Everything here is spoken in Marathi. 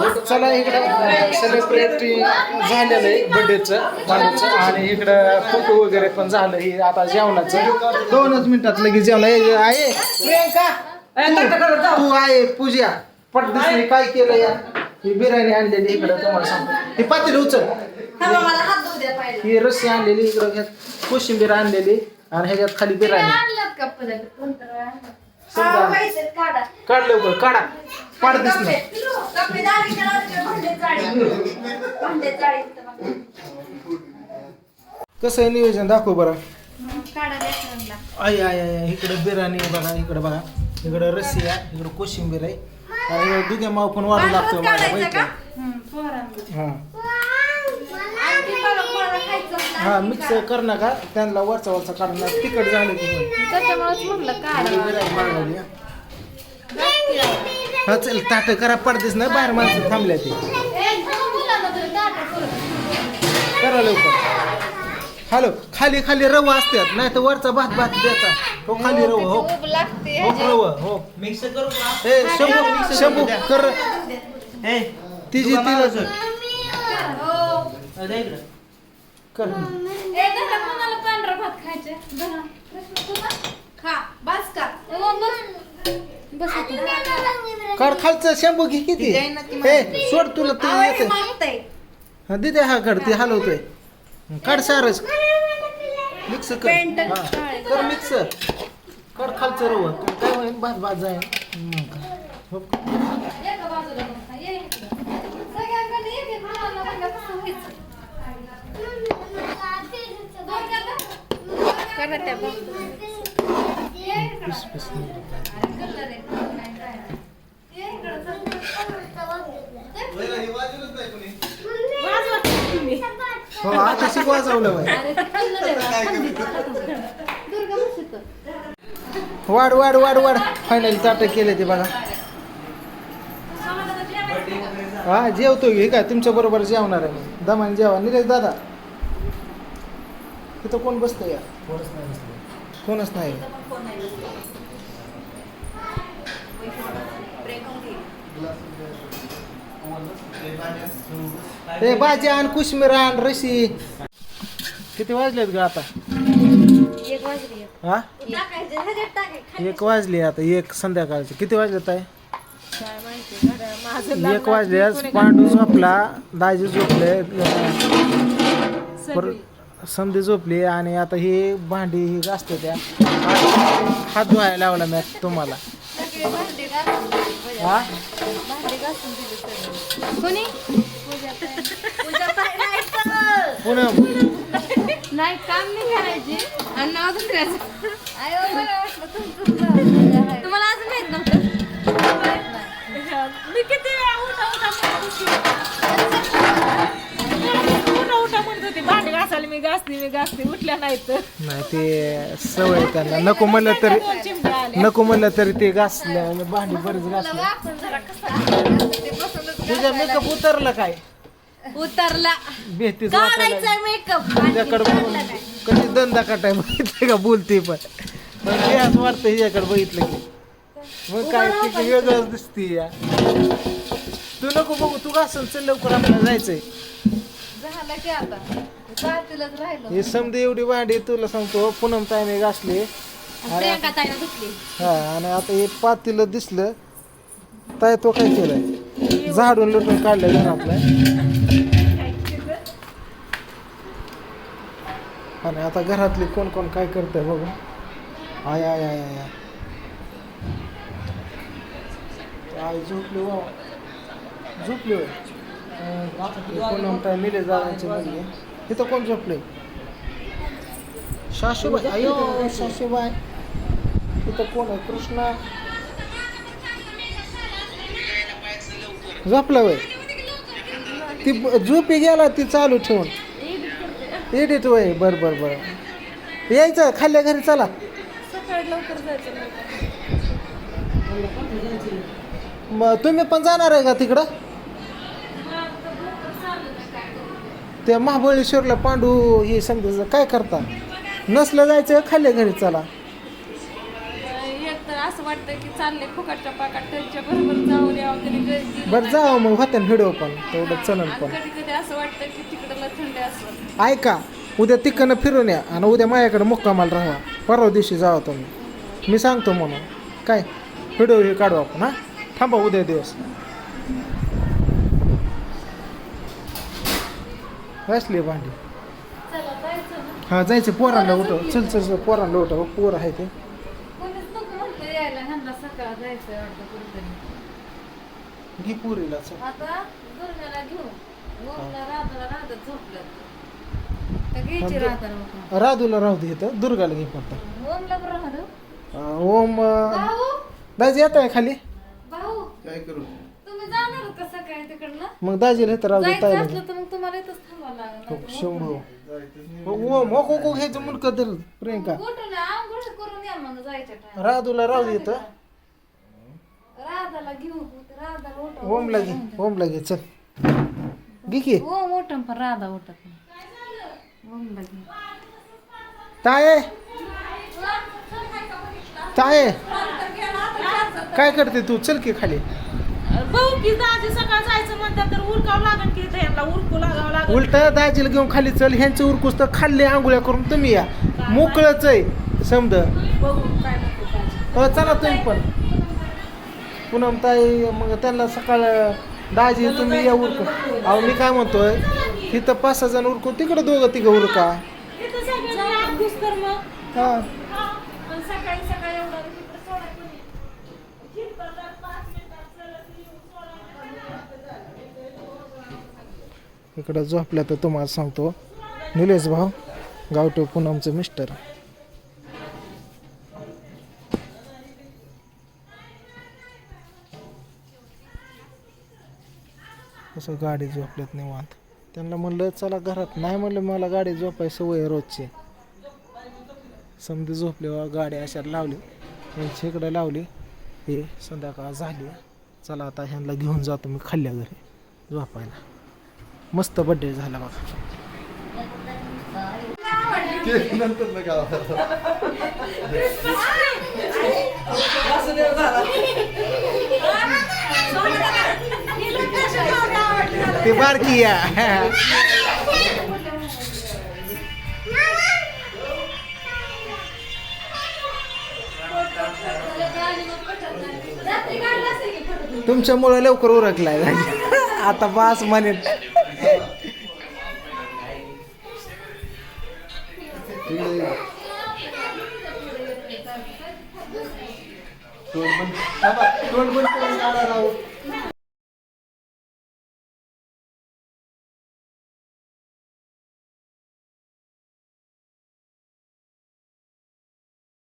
चला इकडं सेलिब्रेटी झालेलं आहे बर्थडेचं बाळूचं. आणि इकडं फोटो वगैरे पण झालं हे आता जेवणाचं. दोनच मिनिटात लगेच जेवण. हे आहे. प्रियंका. तू- तू आहे पूजा. पटदिसनी काय केलं या ही बिर्याणी आणलेली इकडं तुम्हाला सांगतो. ही पातेली उचल. थांबा, मला हात धुऊ द्या पाहिजे ही रस्सी आणलेली इकडं ह्यात कोशिंबीर आणलेली. आणि ह्याच्यात खाली बिर्याणी. आणलं का परत? कोणतं आणलं? समजा काढा. लवकर काढा. भांडे चाळी. कसं आहे नियोजन? दाखव बरं. रेस्टॉरंटला आय आय आय इकडं बिर्याणी बघा इकडं बघा. इकडं रस्सी आहे इकडं कोशिंबीर आहे. आणि दुध्या माव पण वाढू लागतो माहिती. हा आणखी मला मला खायचं हा मिक्स कर नका. त्यांना वरचा वरचा काढणार तिखट झालं की मग. त्याच्यामुळेच म्हणलं काढा बिर्याणी मागवली हा. हा चल ताट करा. पडतेच ना बाहेर माणसं थांबल्या ते. मुलांना तरी ताटं करून. करा लवकर. हॅलो खाली खाली रवा असतात. नाही तर वरचा भात भात द्यायचा. हो खाली रवा हो. लागते. हो रवा हो. मिक्स करू का? ए शंभू शंभू कर. ए तिची तिला अरे इकडं. कर. ए, धरा कोणाला पांढरा भात खायचा धरा. तुला? खा बस का? ए, मग बस. बस इथं. कर खालचं शंभू घे किती? ए सोड तुला ते येते. मागतंय. हा दे हा कर ते हलवतोय. काढ सारच मिक्स कर. पेंट. हा. कर मिक्स कर खालचं रव. काय होईल भात भात मग काय. हो. एका बाजूला मग खा. ये इकडं. सगळ्यांकडे एक एक मुलांना लागलं कसं व्हायचं? दोन का करा त्या बाजूला. ये इकडं. पिस पिस अरे कलर आहे. काय काय. ये इकडं चल. हो आता शिकवा बसतो. वाढ वाढ वाढ वाढ. फायनली ताट केले ते बघा. हा जेवतो हे काय तुमच्या बरोबर जेवणार आहे मी. दमाने जेवा. निलेश दादा. तिथं कोण बसतं या कोणच नाही. ए भाजी आण कुश्मीर आण रशी. किती वाजलेत ग आता? एक वाजली. हा? एक वाजली आता एक संध्याकाळचे. किती वाजलेत आहे एक वाजले पांडू झोपला दाजी झोपले. परत संधी झोपली आणि आता ही भांडी ही घासते त्या. हात धुवायला लावला मी तुम्हाला. हा. कोणी? नाही काम नाही करायचे. आणि नाव दुसऱ्याचं आहे. तुम्हाला अजून माहीत नव्हतं. मी किती मी घासते मी घासते उठल्या नाहीत. नाही ते सवय त्यांना. नको म्हणलं तरी दोन चिमट्या आल्या नको म्हणलं तरी ते घासलं भांडी बरीच घासलं. आपण जरा ते तुझा मेकअप उतरलं काय? उतरला. भीतीच वाटायला काढायचा मेकअप तुझ्याकडे बघून कधी धंदा काटाय बघितले का? बोलते पण. पण हे असं वाटतं हिच्याकडे बघितलं की. मग काय किती वेगळंच दिसते या. तू नको बघू तू घासून चल लवकर आपल्याला जायचंय. झालं की आता? पातीलच राहिलं? हे समजे एवढी भांडी तुला सांगतो पूनम ताईने घासली प्रियंका ताईला धुतली. हा आणि आता हे पातीलं दिसलं. ताय तो काय केलंय? झाडून लुटून काढलं घरातलं. आणि आता घरातली कोण कोण काय करतंय बघू. आय आय आय आय आय. झोपली वा झोपली होय? हे पूनम मिले जाण्याची मुलगी कोण झोपले सासूबाई अयो सासूबाई. तिथं कोण आहे? कृष्णा. झोपला वय ती झोपी गेला ती चालू ठेवून. एडिट वय बर बर बर. यायचं खाल्ल्या घरी चला. मग तुम्ही पण जाणार आहे का तिकडं? त्या महाबळेश्वरला पांडू हे समजा काय करता नसलं जायचं खाल्ल्या घरी चला. एक तर असं वाटतं की चालले फुकटच्या पाकाट त्यांच्या बरोबर जाऊ द्यावं कधी गर्दी बरं जावं मग होत्या व्हिडिओ पण तेवढं चलन पण. कधी कधी असं वाटतं की तिकडं लय थंडी असं ऐका उद्या तिकडनं फिरून या आणि उद्या माझ्याकडे मुक्कामाला राहा. परवा दिवशी जावा तुम्ही. मी सांगतो म्हणून. काय? व्हिडिओ हे काढू आपण हां? थांबा उद्या दिवस. असली भांडी. चला जायचं ना. हा जायचं पोरांना उठव. चल चल चल पोरांना उठव. पोर आहे ते. घे पुरीला राधाला राहू दे इथं. दुर्गाला घे फक्त. ओम दाजी येत आहे खाली? भाऊ? काय करू? तुम्ही जाणार होता सकाळी तिकडनं? मग दाजीला इथं राहू दे शंभू ओम हो. को घ्यायचं मुलक तर प्रियंका. राधूला राहू उठव. ओमला घे ओमला घे चल. घे की. ओम उठम पण राधा उठत नाही. ओमला घे. ताये. ताये. काय करते तू? चल की खाली. भाऊ की दाजी सकाळ जायचं म्हणतात तर उरकावं लागेल की इथं यांना उरकू लागावं लागेल उलट दाजीला घेऊन खाली चल ह्यांचं उरकूस तर खाल्ले आंघोळ्या करून तुम्ही या. मोकळच आहे बघू काय दाजी. चला तुम्ही पण. पुनम ताई मग त्यांना सकाळ दाजी तुम्ही या उरकून अहो मी काय म्हणतोय इथं पाच सहा जण उरकून तिकडं दोघं तिघं उरका. इथं सगळ्यांनी आत घुस तर मग. हा. हा. आणि सकाळी सकाळी एवढं पाच मिनिटात चलत येऊन सोडायचं. इकडं झोपल्या तर तुम्हाला सांगतो. निलेश भाऊ गावठे पूनमचं मिस्टर. कसं गाडी झोपल्यात निवांत. त्यांना म्हणलं चला घरात. नाही म्हणलं मला गाडी झोपाय सवय रोजची. समजा झोपल्यावर गाडी अशा लावली. यांची इकडं लावली. हे संध्याकाळ झाली. चला आता ह्यांना घेऊन जातो मी खाल्ल्या घरी झोपायला. मस्त बड्डे झाला बघा. ते बारकी या तुमच्यामुळं तुमच्यामुळे लवकर उरकलाय. आता बास म्हणे. तोंड बंद थांबा, तोंड बंद करून काढा राव